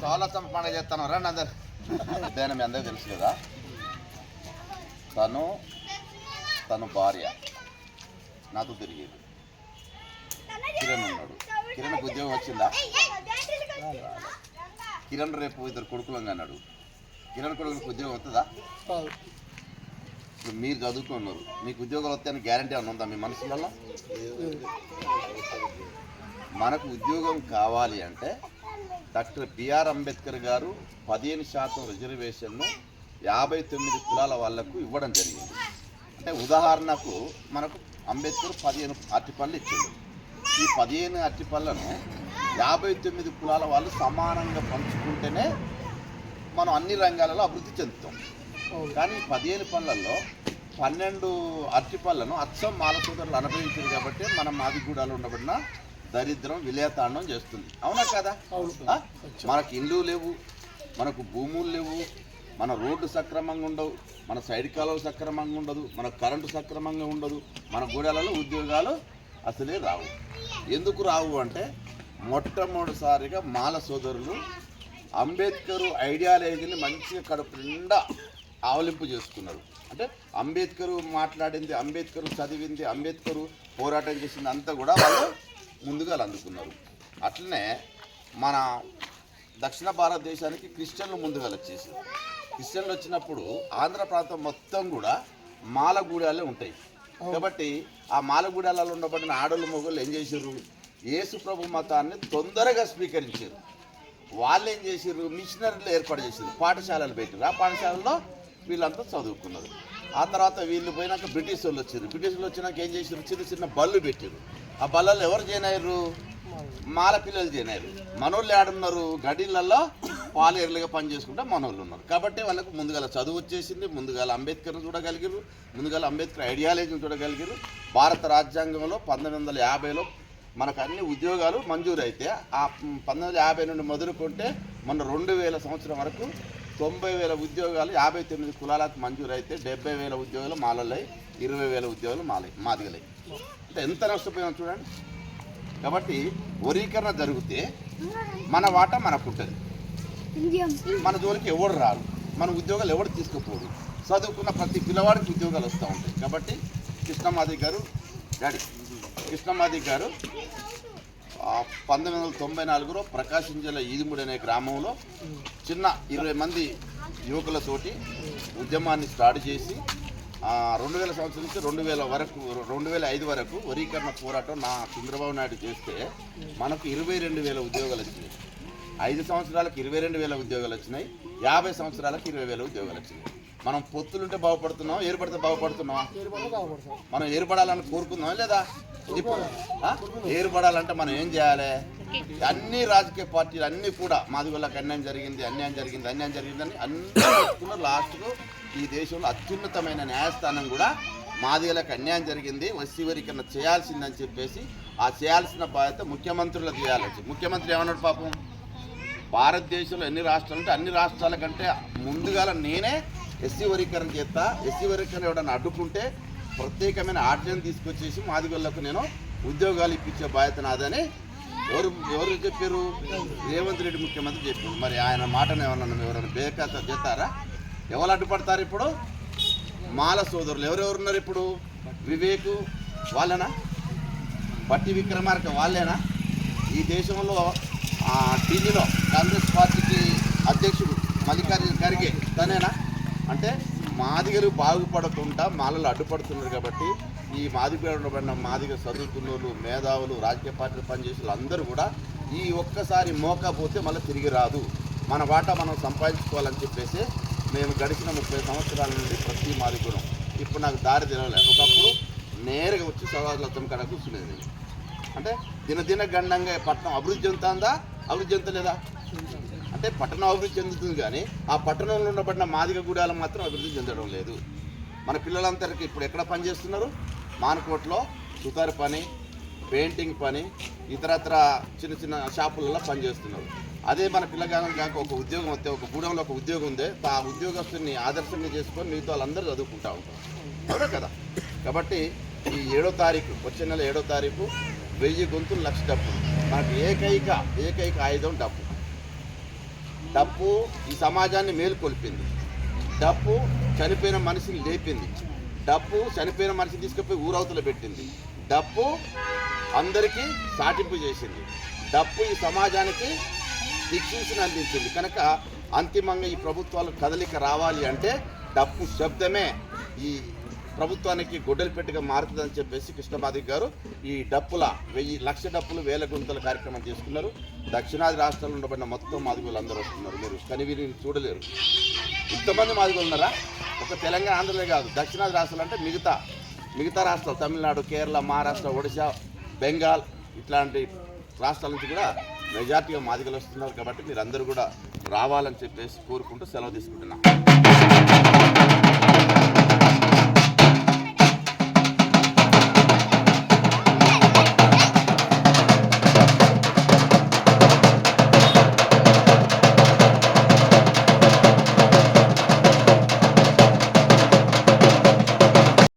చేస్తాను రండి అందరు. ఇద్దరు మీ అందరికీ తెలుసు కదా? తను తను భార్య. నాతో తిరిగేది. కిరణ్ ఉన్నాడు. కిరణ్కి ఉద్యోగం వచ్చిందా? కిరణ్ రేపు ఇద్దరు కొడుకులంగా అన్నాడు కిరణ్ కొడుకులకు ఉద్యోగం వస్తుందా? ఇప్పుడు మీరు చదువుకున్నారు. మీకు ఉద్యోగాలు వస్తాయని గ్యారంటీ ఏమైనా ఉందా మీ మనసులలో? మనకు ఉద్యోగం కావాలి అంటే డాక్టర్ బిఆర్ అంబేద్కర్ గారు పదిహేను శాతం రిజర్వేషన్ను యాభై తొమ్మిది కులాల వాళ్ళకు ఇవ్వడం జరిగింది. అంటే ఉదాహరణకు మనకు అంబేద్కర్ పదిహేను అరటిపళ్ళు ఇచ్చిండు. ఈ పదిహేను అరటిపళ్ళను యాభై తొమ్మిది కులాల వాళ్ళు సమానంగా పంచుకుంటేనే మనం అన్ని రంగాలలో అభివృద్ధి చెందుతాం. కానీ పదిహేను పళ్ళల్లో పన్నెండు అరటి పళ్ళను అచ్చం మాల సోదరులు అనుభవించారు కాబట్టి మన మాదిగూడలో ఉండబడిన దరిద్రం విలేతాండం చేస్తుంది. అవునా కదా? మనకు ఇండ్లు లేవు మనకు భూములు లేవు మన రోడ్డు సక్రమంగా ఉండవు మన సైడ్ కాలువలు సక్రమంగా ఉండదు మన కరెంటు సక్రమంగా ఉండదు మన గూడాలలో ఉద్యోగాలు అసలే రావు. ఎందుకు రావు అంటే మొట్టమొదటిసారిగా మాల సోదరులు అంబేద్కర్ ఐడియాలజీని మంచిగా కడుపు నిండా ఆవలింపు చేసుకున్నారు. అంటే అంబేద్కర్ మాట్లాడింది అంబేద్కర్ చదివింది అంబేద్కర్ పోరాటం చేసింది అంతా కూడా వాళ్ళు ముందుగా అందుకున్నారు. అట్లనే మన దక్షిణ భారతదేశానికి క్రిస్టియన్లు ముందుగా వచ్చేసి క్రిస్టియన్లు వచ్చినప్పుడు ఆంధ్ర ప్రాంతం మొత్తం కూడా మాలగూడాలే ఉంటాయి. కాబట్టి ఆ మాలగూడాలలో ఉండబడిన ఆడోళ్ళు మొగోళ్ళు ఏం చేశారు? యేసు ప్రభు మతాన్ని తొందరగా స్వీకరించారు. వాళ్ళు ఏం చేసారు మిషనరీలు ఏర్పాటు చేసారు పాఠశాలలు పెట్టారు. ఆ పాఠశాలలో వీళ్ళంతా చదువుకున్నారు. ఆ తర్వాత వీళ్ళు పోయినాక బ్రిటిష్ వాళ్ళు వచ్చారు. బ్రిటిష్ వాళ్ళు వచ్చినాక ఏం చేసారు చిన్న చిన్న బళ్ళు పెట్టారు. ఆ బల్లలు ఎవరు చేయనారు మాల పిల్లలు చేయనారు మనోళ్ళు ఆడున్నారు గడిలల్లో పాలేరులుగా పనిచేసుకుంటే మనోళ్ళు ఉన్నారు. కాబట్టి వాళ్ళకు ముందుగాల చదువు వచ్చేసింది. ముందుగాల అంబేద్కర్ని చూడగలిగారు ముందుగాల అంబేద్కర్ ఐడియాలజీని చూడగలిగారు భారత రాజ్యాంగంలో పంతొమ్మిది వందల యాభైలో మనకు అన్ని ఉద్యోగాలు మంజూరు అయితే ఆ పంతొమ్మిది వందల యాభై నుండి మొదలుకుంటే మొన్న రెండు వేల సంవత్సరం వరకు తొంభై వేల ఉద్యోగాలు యాభై తొమ్మిది కులాలకు మంజూరు అయితే డెబ్బై వేల ఉద్యోగాలు మాలలై ఇరవై వేల ఉద్యోగాలు మాలే మాదిగలే. అంటే ఎంత నష్టపోయాం చూడండి. కాబట్టి వరీకరణ జరిగితే మన వాటా మనకుంటుంది. మన జోలికి ఎవడు రారు మన ఉద్యోగాలు ఎవడు తీసుకుపోడు? చదువుకున్న ప్రతి పిల్లవాడికి ఉద్యోగాలు వస్తూ ఉంటాయి. కాబట్టి కృష్ణమాది గారు డాడీ కృష్ణమాది గారు పంతొమ్మిది వందల తొంభై నాలుగులో ప్రకాశం జిల్లా ఈదిముడి అనే గ్రామంలో చిన్న ఇరవై మంది యువకులతోటి ఉద్యమాన్ని స్టార్ట్ చేసి రెండు వేల సంవత్సరం నుంచి రెండు వేల వరకు రెండు వేల ఐదు వరకు వరీకరణ పోరాటం నా చంద్రబాబు నాయుడు చేస్తే మనకు ఇరవై రెండు వేల ఉద్యోగాలు వచ్చినాయి. ఐదు సంవత్సరాలకు ఇరవై రెండు వేల ఉద్యోగాలు వచ్చినాయి. యాభై సంవత్సరాలకు ఇరవై వేల ఉద్యోగాలు వచ్చినాయి. మనం పొత్తులుంటే బాగుపడుతున్నాం ఏర్పడితే బాగుపడుతున్నాం మనం ఏర్పడాలని కోరుకుందాం లేదా? ఇప్పుడు ఏర్పడాలంటే మనం ఏం చేయాలి? అన్ని రాజకీయ పార్టీలు అన్నీ కూడా మాది వాళ్ళకి అన్యాయం జరిగింది అన్యాయం జరిగింది అన్యాయం జరిగిందని అన్ని లాస్ట్కు ఈ దేశంలో అత్యున్నతమైన న్యాయస్థానం కూడా మాదిగలకు అన్యాయం జరిగింది. వస్తీవరీకరణ చేయాల్సిందని చెప్పేసి ఆ చేయాల్సిన బాధ్యత ముఖ్యమంత్రులు చేయాలని ముఖ్యమంత్రి ఏమన్నాడు పాపం? భారతదేశంలో ఎన్ని రాష్ట్రాలు ఉంటే అన్ని రాష్ట్రాల కంటే ముందుగా నేనే ఎస్సీ వర్గీకరణ చేస్తా. ఎస్సీ వరీకరణ ఎవడన్నా అడ్డుకుంటే ప్రత్యేకమైన ఆర్డర్ తీసుకొచ్చేసి మాదిగోళ్ళకు నేను ఉద్యోగాలు ఇప్పించే బాధ్యత నాదని ఎవరు ఎవరు చెప్పారు రేవంత్ రెడ్డి ముఖ్యమంత్రి చెప్పారు మరి ఆయన మాటను ఎవరన్నా ఎవరైనా బేకాత చేస్తారా? ఎవరు అడ్డుపడతారు ఇప్పుడు? మాల సోదరులు. ఎవరెవరు ఉన్నారు ఇప్పుడు? వివేకు వాళ్ళేనా? బట్టి విక్రమార్క వాళ్ళేనా? ఈ దేశంలో ఆ, ఢిల్లీలో కాంగ్రెస్ పార్టీకి అధ్యక్షుడు మల్లికార్జున ఖర్గే తనేనా? అంటే మాదిగలు బాగుపడకుండా మాలలు అడ్డుపడుతున్నారు కాబట్టి ఈ మాదిగ ఉండబడిన మాదిగ చదువుకున్నోళ్ళు మేధావులు రాజకీయ పార్టీలు పనిచేసే అందరూ కూడా ఈ ఒక్కసారి మోకపోతే మళ్ళీ తిరిగి రాదు. మన వాటా మనం సంపాదించుకోవాలని చెప్పేసి మేము గడిచిన ముప్పై సంవత్సరాల నుండి ప్రతి మాదిగుణం ఇప్పుడు నాకు దారి తెలవలే. ఒకప్పుడు నేరుగా వచ్చి సవాళ్ళతం కాడ కూర్చునేది నేను. అంటే దినదిన గండంగా పట్టణం అభివృద్ధి చెందుతుందా? అభివృద్ధి చెందలేదా? అంటే పట్టణం అభివృద్ధి చెందుతుంది కానీ ఆ పట్టణంలో ఉండబడిన మాదిగ గూడాలు మాత్రం అభివృద్ధి చెందడం లేదు. మన పిల్లలందరికీ ఇప్పుడు ఎక్కడ పని చేస్తున్నారు? మానకోట్లో సుతారు పని పెయింటింగ్ పని ఇతరత్ర చిన్న చిన్న షాపులలో పనిచేస్తున్నారు. అదే మన పిల్లగానం కాక ఒక ఉద్యోగం వస్తే ఒక గూడెంలో ఒక ఉద్యోగం ఉంది ఆ ఉద్యోగస్తుని ఆదర్శంగా చేసుకొని మిగతా వాళ్ళందరూ చదువుకుంటా ఉంటారు. అవునా కదా? కాబట్టి ఈ ఏడో తారీఖు వచ్చే నెల ఏడో తారీఖు వెయ్యి గొంతులు లక్ష డబ్బు మనకు ఏకైక ఏకైక ఆయుధం డబ్బు. డప్పు ఈ సమాజాన్ని మేలుకొల్పింది. డప్పు చనిపోయిన మనిషిని లేపింది. డప్పు చనిపోయిన మనిషిని తీసుకుపోయి ఊరవతలు పెట్టింది. డప్పు అందరికీ సాటింపు చేసింది. డప్పు ఈ సమాజానికి శిక్షించిన అందించింది. కనుక అంతిమంగా ఈ ప్రభుత్వాలు కదలిక రావాలి అంటే డప్పు శబ్దమే ఈ ప్రభుత్వానికి గొడ్డలి పెట్టిగా మారుతుందని చెప్పేసి కృష్ణమాధవి గారు ఈ డప్పుల వెయ్యి లక్ష డప్పులు వేల గుంతల కార్యక్రమం తీసుకున్నారు. దక్షిణాది రాష్ట్రాల్లో ఉండబడిన మొత్తం మాదిగోళ్ళు అందరూ వస్తున్నారు. మీరు కనివిని చూడలేరు. ఇంతమంది మాదిగోళ్ళు ఉన్నారా? ఒక తెలంగాణ ఆంధ్రలే కాదు. దక్షిణాది రాష్ట్రాలు అంటే మిగతా మిగతా రాష్ట్రాలు. తమిళనాడు కేరళ మహారాష్ట్ర ఒడిశా బెంగాల్ ఇట్లాంటి రాష్ట్రాల నుంచి కూడా మెజార్టీగా మాదిగలు వస్తున్నారు కాబట్టి మీరందరూ కూడా రావాలని చెప్పేసి కోరుకుంటూ సెలవు తీసుకుంటున్నాం.